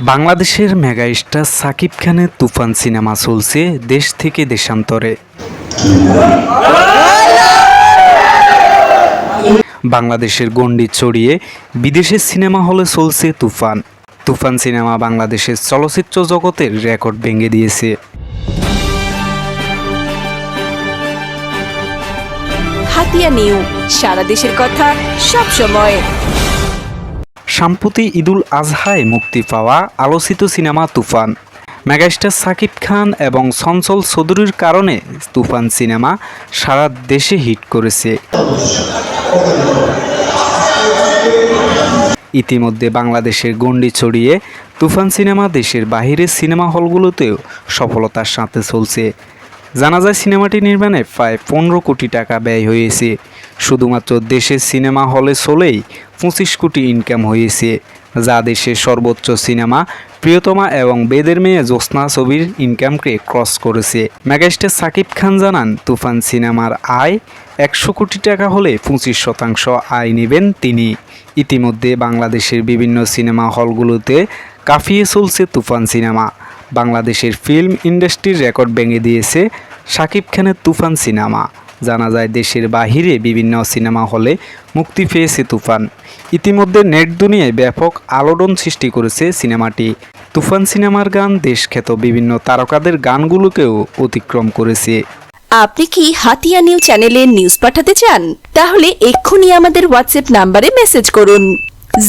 বাংলাদেশের mega star Shakib খানের তুফান cinema চলছে দেশ থেকে দেশান্তরে। বাংলাদেশের গণ্ডি ছড়িয়ে বিদেশের সিনেমা হলে চলছে তুফান। তুফান সিনেমা বাংলাদেশের চলচ্চিত্র জগতের রেকর্ড ভেঙে দিয়েছে। হাতিয়া নিউ, সারা দেশের কথা সব সময় সাম্প্রতি ঈদুল আজহায় মুক্তি পাওয়া আলোচিত সিনেমা তুফান। মেগাস্টার সাকিব খান এবং সঞ্চল চৌধুরীর কারণে তুফান সিনেমা সারা দেশে হিট করেছে। ইতিমধ্যে বাংলাদেশের গণ্ডি ছড়িয়ে তুফান সিনেমা দেশের বাহিরের সিনেমা হলগুলোতেও সফলতার সাথে চলছে। জানা যায় সিনেমাটি নির্মাণে প্রায় পনেরো কোটি টাকা ব্যয় হয়েছে। শুধুমাত্র দেশের সিনেমা হলে চলেই পঁচিশ কোটি ইনকাম হয়েছে, যা দেশের সর্বোচ্চ সিনেমা প্রিয়তমা এবং বেদের মেয়ে জ্যোৎস্না ছবির ইনকামকে ক্রস করেছে। মেগাস্টার সাকিব খান জানান, তুফান সিনেমার আয় একশো কোটি টাকা হলে পঁচিশ শতাংশ আয় নেবেন তিনি। ইতিমধ্যে বাংলাদেশের বিভিন্ন সিনেমা হলগুলোতে কাঁপিয়ে চলছে তুফান সিনেমা বাংলাদেশের ফিল্ম ইন্ডাস্ট্রির রেকর্ড ভেঙে দিয়েছে শাকিব খানের তুফান সিনেমা জানা যায় দেশের বাহিরে বিভিন্ন সিনেমা হলে মুক্তি পেয়েছে তুফান। ইতিমধ্যে নেট দুনিয়ায় ব্যাপক আলোড়ন সৃষ্টি করেছে সিনেমাটি। তুফান সিনেমার গান দেশখ্যাত বিভিন্ন তারকাদের গানগুলোকেও অতিক্রম করেছে। আপনি কি হাতিয়া নিউ চ্যানেলে নিউজ পাঠাতে চান? তাহলে এক্ষুনি আমাদের হোয়াটসঅ্যাপ নাম্বারে মেসেজ করুন।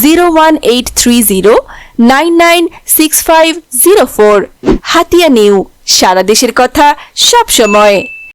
Zero one eight three zero nine nine six five zero four. Hatiya new, সারা দেশের কথা সব সময়।